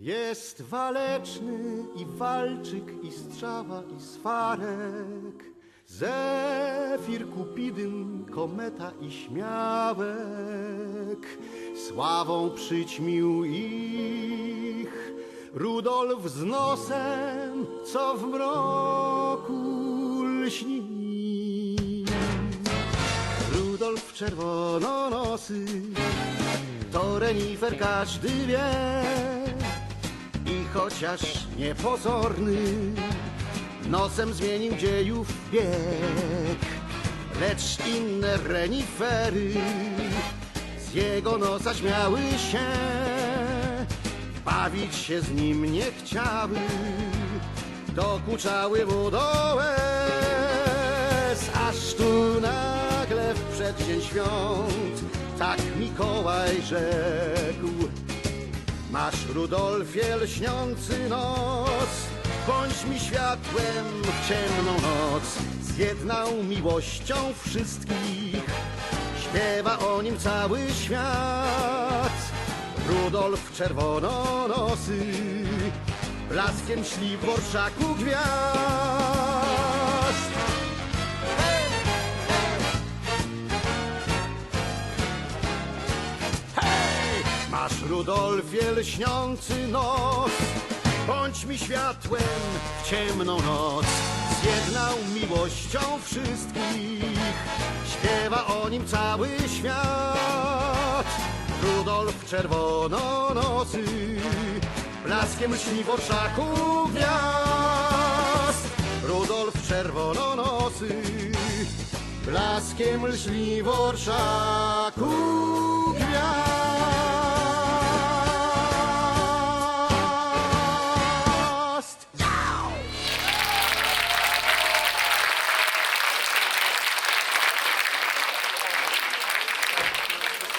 Jest waleczny i walczyk, i strzała, i swarek, Zefir, Kupidyn, kometa i śmiałek. Sławą przyćmił ich Rudolf z nosem, co w mroku lśni. Rudolf czerwononosy, to renifer każdy wie. I chociaż niepozorny, nosem zmienił dziejów bieg. Lecz inne renifery z jego nosa śmiały się, bawić się z nim nie chciały, dokuczały mu do łez, aż tu nagle w przeddzień świąt tak Mikołaj rzekł. Masz, Rudolfie, lśniący nos, bądź mi światłem w ciemną noc. Zjednał miłością wszystkich, śpiewa o nim cały świat. Rudolf czerwononosy, blaskiem śli w orszaku gwiazd. Masz, Rudolfie, lśniący nos, bądź mi światłem w ciemną noc. Zjednał miłością wszystkich, śpiewa o nim cały świat. Rudolf czerwononosy, blaskiem lśni w orszaku gwiazd. Rudolf czerwononosy, blaskiem lśni w orszaku